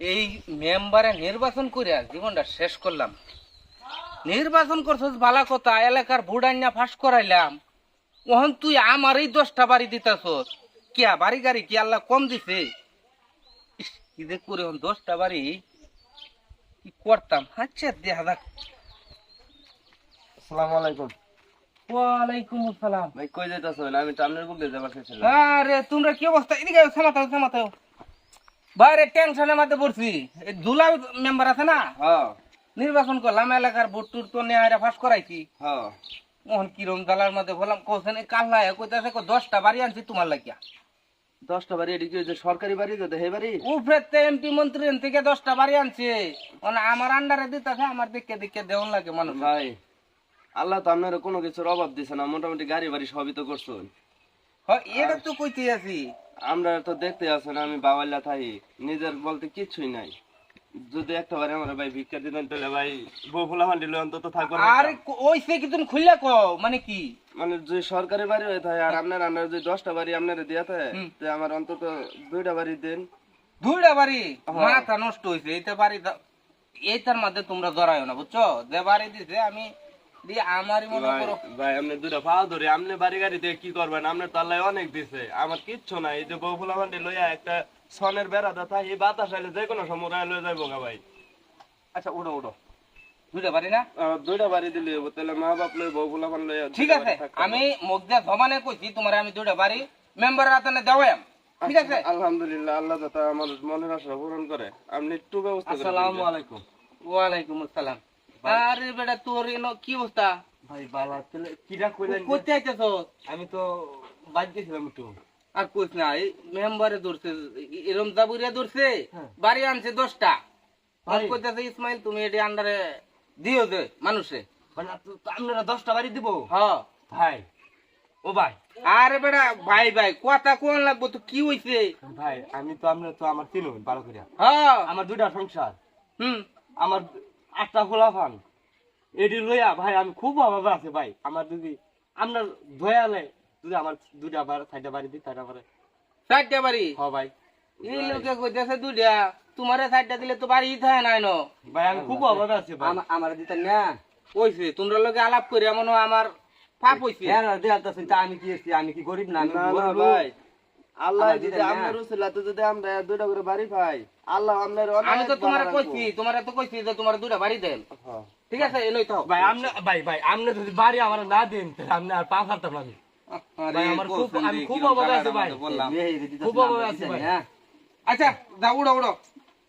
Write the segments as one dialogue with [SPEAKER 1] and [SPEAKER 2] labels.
[SPEAKER 1] এই মেম্বারে নির্বাচন করে জীবনটা শেষ করলাম। নির্বাচন করছস ভালা কথা এলাকার বুড়াইনা ফাঁস করাইলাম। ওহন তুই আমার এই দশটা বাড়ি দিতাছস। কিয়া বাড়ি গাড়ি কি আল্লাহ কম দিছে? করে দশটা বাড়ি? কি করতাম? আচ্ছা দেখা যাক।
[SPEAKER 2] আসসালামু আলাইকুম।
[SPEAKER 1] ওয়ালাইকুম আসসালাম।
[SPEAKER 2] ভাই কই আমি তো আপনার বুকে যাবার
[SPEAKER 1] আরে তোমরা কি অবস্থা? এদিকে থামাতে থামাতে বাইরে টেনশনের মধ্যে পড়ছি। এই দুলা মেম্বার আছে না? নির্বাচন করলাম এলাকার ভোট টুট তো নেহারা ফাঁস করাইছি। মোহন কিরম দালার মধ্যে বললাম কোসেন কাল্লা কইতাছে কো দশটা বাড়ি আনছি তোমার লাগিয়া।
[SPEAKER 2] দশটা বাড়ি যে সরকারি বাড়ি তো হে বাড়ি?
[SPEAKER 1] উপরে এমপি মন্ত্রী থেকে দশটা বাড়ি আনছে। মানে আমার আন্ডারে দিতেছে আমার দিকে দিকে দেওয়ান লাগে মানুষ
[SPEAKER 2] ভাই আল্লাহ তো আপনার কোনো কিছুর অভাব দিছে না মোটামুটি গাড়ি বাড়ি সবই তো করছেন।
[SPEAKER 1] হয় এটা তো কইতে আছি।
[SPEAKER 2] আমরা তো দেখতে আমি বাবাল্লা থাই। নিজের বলতে কিচ্ছুই নাই। যদি একটা বারে আমার ভাই ভিক্ষা দিতেন তাহলে ভাই অন্তত থাকব।
[SPEAKER 1] আরে ওই সে কি তুমি খুললে মানে কি?
[SPEAKER 2] মানে যে সরকারি বাড়ি হয়ে থাকে আর আপনার আপনার যে দশটা বাড়ি আপনার দিয়ে থাকে। তো আমার অন্তত দুইটা বাড়ি দেন।
[SPEAKER 1] দুইটা বাড়ি। মাথা নষ্ট হয়েছে এইটা বাড়ি এইটার মধ্যে তোমরা জড়াইও না বুঝছ? যে বাড়ি দিছে আমি দিয়ে আমারই মনে করো।
[SPEAKER 2] ভাই আপনি দুটা পা ধরে আপনি বাড়ি গাড়ি কি করবেন? আপনার তো অনেক দিছে। আমার কিচ্ছু নাই। এই যে বউ ফুলা লইয়া একটা সনের বেড়া দাতা এই বাতাস আইলে যে কোনো সময় লয়ে যাইব গা ভাই।
[SPEAKER 1] আচ্ছা উঠো উঠো। দুইটা বাড়ি না?
[SPEAKER 2] দুইটা বাড়ি দিলে তাহলে মা বাপ লই বউ
[SPEAKER 1] ঠিক আছে আমি মুগ্ধা জমানে কইছি তোমার আমি দুইটা বাড়ি মেম্বার হাতে দেওয়াম ঠিক আছে?
[SPEAKER 2] আচ্ছা, আলহামদুলিল্লাহ আল্লাহ দাতা আমার মনের আশা পূরণ করে। আপনি একটু ব্যবস্থা দিন।
[SPEAKER 1] আলাইকুম। ওয়ালাইকুম আসসালাম। আরে বেটা তোর কি অবস্থা?
[SPEAKER 2] ভাই তাহলে কিরা কইলেন যে?
[SPEAKER 1] কোথায় আইতেছ?
[SPEAKER 2] আমি তো গেছিলাম একটু।
[SPEAKER 1] আর কইস না এই মেম্বারে ধরছে এরম জাবুরিয়া ধরছে
[SPEAKER 2] হ্যাঁ।
[SPEAKER 1] বাড়ি আনছে দশটা। কইতেছে ইসমাইল তুমি এটি আন্ডারে দিও যে মানুষে।
[SPEAKER 2] মানে আপনারা দশটা বাড়ি দিব?
[SPEAKER 1] হ।
[SPEAKER 2] ভাই। ও ভাই।
[SPEAKER 1] আরে বেটা ভাই ভাই কথা কোন লাগবো? তো কি হইছে?
[SPEAKER 2] ভাই আমি তো আপনার তো আমার তিন বারো করিয়া
[SPEAKER 1] হ।
[SPEAKER 2] আমার দুইটা সংসার।
[SPEAKER 1] হুম।
[SPEAKER 2] আমার আটটা খোলা ফান এটি লইয়া ভাই আমি খুব অভাবে আছে ভাই। আমার যদি আপনার ধয়ালে যদি আমার দুইটা বার চারটা বাড়ি দিই তারটা পারে
[SPEAKER 1] চারটা বাড়ি?
[SPEAKER 2] হ ভাই।
[SPEAKER 1] এই লোকে কইতেছে দুইটা। তোমারে চারটা দিলে তো বাড়ি থাকে নাই ন
[SPEAKER 2] ভাই আমি খুব অভাবে আছি ভাই।
[SPEAKER 3] আমার দিতেন না।
[SPEAKER 1] কইছে তোমরা লোকে আলাপ করে এমন হয় আমার পাপ হইছে।
[SPEAKER 3] হ্যাঁ দেখাতেছেন তা আমি কি আছি আমি কি গরিব না? আমি
[SPEAKER 2] না না ভাই। আল্লাহ যদি উসিলাতে যদি আমরা দুইটা করে বাড়ি পাই আল্লাহ
[SPEAKER 1] আমি তো তোমারে
[SPEAKER 2] বাড়া
[SPEAKER 1] কইছি তোমারে তো কইছি যে তোমার দুইটা বাড়ি দেন।
[SPEAKER 2] হ্যাঁ।
[SPEAKER 1] ঠিক আছে এলই তো
[SPEAKER 4] ভাই আপনি ভাই ভাই আপনি যদি বাড়ি আমার না দেন তাহলে আপনি আর পা ফালতাম আমি ভাই, আমার খুব- আমি খুব অভাবে আছি ভাই।
[SPEAKER 1] বললাম।
[SPEAKER 3] এই রে দিতেছেন
[SPEAKER 4] খুব
[SPEAKER 3] না,
[SPEAKER 4] আছি ভাই।
[SPEAKER 3] হ্যাঁ।
[SPEAKER 1] আচ্ছা যা উড়ো উড়ো।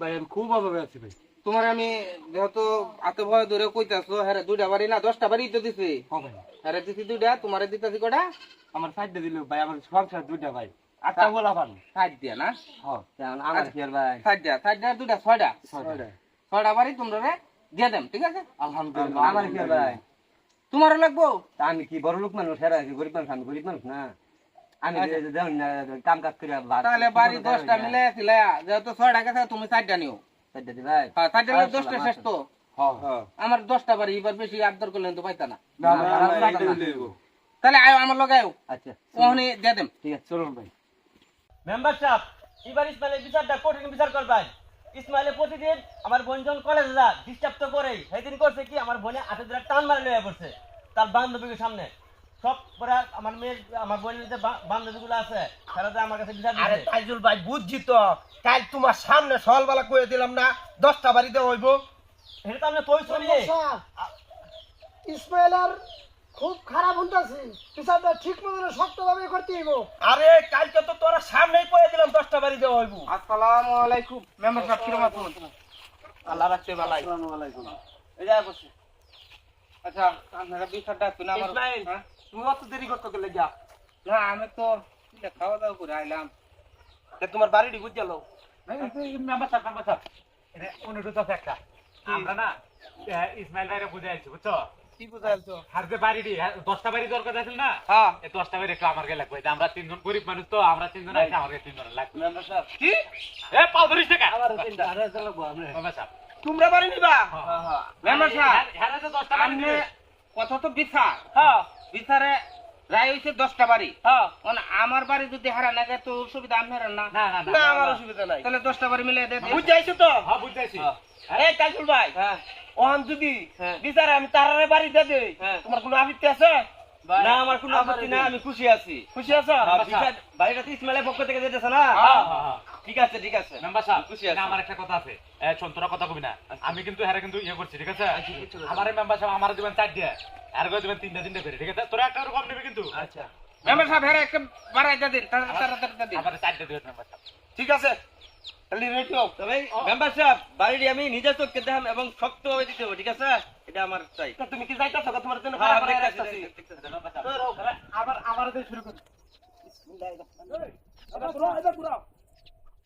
[SPEAKER 4] ভাই আমি খুব অভাবে আছি ভাই।
[SPEAKER 1] তোমার আমি যেহেতু এত ভয় ধরে কইতাছো হ্যাঁ দুইটা বাড়ি না দশটা বাড়ি তো দিছি। হ্যাঁ দিছি দুইটা তোমারে দিতেছি কটা?
[SPEAKER 4] আমার সাইডে দিল ভাই আমার সংসার দুইটা ভাই। আটটা বলা পান।
[SPEAKER 1] ষাট দিয়া না?
[SPEAKER 4] হ্যাঁ
[SPEAKER 3] আমার কি আর ভাই।
[SPEAKER 1] ষাট দিয়া দুইটা ছয়টা?
[SPEAKER 4] ছয়টা।
[SPEAKER 1] বাড়ি তোমরা দিয়ে দেন ঠিক আছে?
[SPEAKER 4] আলহামদুলিল্লাহ।
[SPEAKER 3] আমার কি ভাই।
[SPEAKER 1] তোমারও লাগবো?
[SPEAKER 3] আমি কি বড় লোক মানুষ? হেরা গরিব মানুষ? আমি গরিব মানুষ না? আমি দেন কাম কাজ করে
[SPEAKER 1] তাহলে বাড়ি দশটা মিলে যেহেতু ছয়টা গেছে তুমি চারটা নিও।
[SPEAKER 3] চারটে ভাই।
[SPEAKER 1] হ্যাঁ চারটা দশটা শেষ তো
[SPEAKER 4] হ্যাঁ।
[SPEAKER 1] আমার দশটা বাড়ি এবার বেশি আবদার করলেন তো পাইতা না। তাহলে আয়ো আমার লগে আয়ো।
[SPEAKER 3] আচ্ছা।
[SPEAKER 1] ওখানে দিয়ে দেন।
[SPEAKER 3] ঠিক আছে
[SPEAKER 4] চলুন ভাই।
[SPEAKER 5] মেম্বার সাহেব এবার ইসমাইলের বিচারটা কঠিন বিচার করবেন ইসমাইলে প্রতিদিন আমার বোনজন কলেজে যা ডিস্টার্ব তো করেই। সেদিন করছে কি আমার বোনে হাতে ধরে টান মারে লয়ে পড়ছে তার বান্ধবীর সামনে। সব পরে আমার মেয়ের আমার বোনের যে বান্ধবীগুলো আছে তারা তো আমার কাছে বিচার
[SPEAKER 6] আরে তাইজুল ভাই বুঝছি তো কাল তোমার সামনে সকালবেলা করে দিলাম না দশটা বাড়িতে হইব।
[SPEAKER 5] এটা তো আপনি কই শুনিয়ে
[SPEAKER 7] ইসমাইলার খুব খারাপ হইতাছে হিসাবটা ঠিক মতো শক্তভাবে করতে হইব।
[SPEAKER 6] আরে কালকে তো তোরা সামনেই করে দিলাম দশটা বাড়িতে হইব।
[SPEAKER 1] আসসালামু আলাইকুম। মেম্বার সাহেব কিরম আছেন আল্লাহ রাখতে ভালাই।
[SPEAKER 2] এই যা বসে।
[SPEAKER 1] আচ্ছা আপনারা বিচারটা শুনে আমার।
[SPEAKER 5] ইসমাইল
[SPEAKER 1] হ্যাঁ?
[SPEAKER 5] তুমি অত দেরি করতে গেলে যা।
[SPEAKER 1] না আমি তো খাওয়া দাওয়া করে আইলাম।
[SPEAKER 6] তা তোমার বাড়িটি বুঝ গেল?
[SPEAKER 4] মেম্বার সাহেব মেম্বার সাহেব। এটা অনুরোধ আছে একটা। আমরা না ইসমাইল ভাইরে বুঝাইছি বুঝছ?
[SPEAKER 1] কি বুঝাইছো
[SPEAKER 4] আর যে বাড়ি হ্যাঁ, দশটা বাড়ি দরকার আছে না?
[SPEAKER 1] হ্যাঁ।
[SPEAKER 4] এই দশটা বাড়ি একটু আমার লাগবে আমরা তিনজন গরিব মানুষ তো আমরা তিনজন আছে আমাকে তিনজন লাগবে।
[SPEAKER 1] কি?
[SPEAKER 4] এ পাও ধরিস টাকা
[SPEAKER 2] আরে চালাবো আমরা।
[SPEAKER 4] মেম্বার
[SPEAKER 6] তোমরা বাড়ি নিবা?
[SPEAKER 1] মেম্বার সাহেব
[SPEAKER 4] হ্যাঁ হ্যাঁ, দশটা বাড়ি
[SPEAKER 1] কথা তো বিচার।
[SPEAKER 5] হ্যাঁ।
[SPEAKER 1] বিচারে রায় দশটা বাড়ি।
[SPEAKER 4] হ্যাঁ।
[SPEAKER 1] মানে আমার বাড়ি যদি হারা না যায় তো সুবিধা আমি হারান না।
[SPEAKER 4] না না
[SPEAKER 6] না
[SPEAKER 4] না
[SPEAKER 6] আমার অসুবিধা নাই।
[SPEAKER 1] তাহলে দশটা বাড়ি মিলে দে।
[SPEAKER 6] বুঝাইছো তো?
[SPEAKER 4] হ্যাঁ
[SPEAKER 5] এই কাইসুল ভাই।
[SPEAKER 1] হ্যাঁ।
[SPEAKER 6] ওহান যদি
[SPEAKER 1] হ্যাঁ।
[SPEAKER 6] বিচারে আমি তারারে বাড়ি দিয়ে দেই
[SPEAKER 1] হ্যাঁ।
[SPEAKER 6] তোমার কোনো আপত্তি আছে?
[SPEAKER 5] না আমার কোনো আপত্তি না আমি খুশি আছি।
[SPEAKER 6] খুশি আছো?
[SPEAKER 5] হ্যাঁ, বাড়িটা ইসমাইলের পক্ষ থেকে যেতেছে না?
[SPEAKER 4] হ্যাঁ হ্যাঁ হ্যাঁ।
[SPEAKER 5] ঠিক আছে ঠিক আছে
[SPEAKER 4] মেম্বার সাহেব
[SPEAKER 5] খুশি আছি।
[SPEAKER 4] আমার একটা কথা আছে এ, শোন, তোরা কথা কবি না আমি কিন্তু হ্যাঁ কিন্তু ইয়ে করছি ঠিক আছে আমার মেম্বার সাহেব আমার দিবেন চার দিয়ে আর করে দিবেন তিনটা তিনটা করে ঠিক আছে তোরা একটা কম নেবে কিন্তু
[SPEAKER 5] আচ্ছা
[SPEAKER 1] মেম্বার সাহেব হেরে একটা বাড়াই দিন তাড়াতাড়ি দিন
[SPEAKER 4] আমার চারটা দিবেন মেম্বার সাহেব
[SPEAKER 6] ঠিক আছে তাহলে রেডি হও
[SPEAKER 5] তবে মেম্বার সাহেব বাড়িটি আমি নিজের চোখকে দেখাম এবং শক্তভাবে দিতে হবে ঠিক আছে এটা আমার চাই
[SPEAKER 6] তা তুমি কি যাইতাছো তোমার জন্য
[SPEAKER 5] হ্যাঁ,
[SPEAKER 6] খারাপ করে
[SPEAKER 5] দেখতেছি,
[SPEAKER 6] রাখতাছি
[SPEAKER 5] দেখতেছি,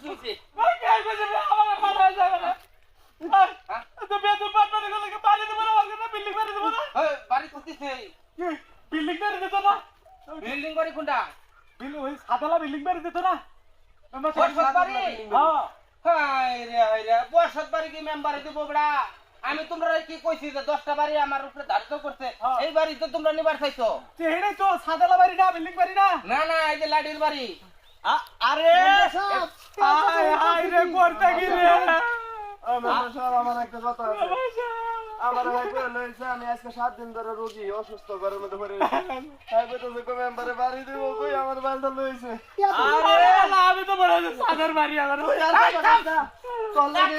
[SPEAKER 5] হ্যাঁ, খুশি
[SPEAKER 1] বাড়ি করতেছে
[SPEAKER 4] বিল্ডিং বাড়ি দিত না?
[SPEAKER 1] বিল্ডিং বাড়ি কোনটা?
[SPEAKER 4] ওই সাদালা বিল্ডিং বাড়ি দিত না?
[SPEAKER 1] বসত বাড়ি?
[SPEAKER 4] হ্যাঁ।
[SPEAKER 1] রে হাই বাড়ি কি মেম্বারে দিব বড়া? আমি তোমরা কি কইছি যে দশটা বাড়ি আমার উপরে ধারিত করছে?
[SPEAKER 4] হ্যাঁ।
[SPEAKER 1] এই বাড়ি তো তোমরা নিবার চাইছো।
[SPEAKER 4] এটাই তো সাদালা বাড়ি না বিল্ডিং বাড়ি না?
[SPEAKER 1] না না এই যে লাডির বাড়ি।
[SPEAKER 5] আরে!
[SPEAKER 4] আয় আয় রে করতে
[SPEAKER 2] সাহেব আমার একটা কথা আছে। আমার ভাই করে লইছে আমি আজকে সাত দিন ধরে রোগী অসুস্থ ঘরের মধ্যে পড়ে হ্যাঁ কইতেছে কই মেম্বারে বাড়ি দিব? কই আমার বাড়িটা লইছে?
[SPEAKER 4] আরে আমি তো বলে সাদার বাড়ি আমার
[SPEAKER 2] কই আর কথা চল লাগে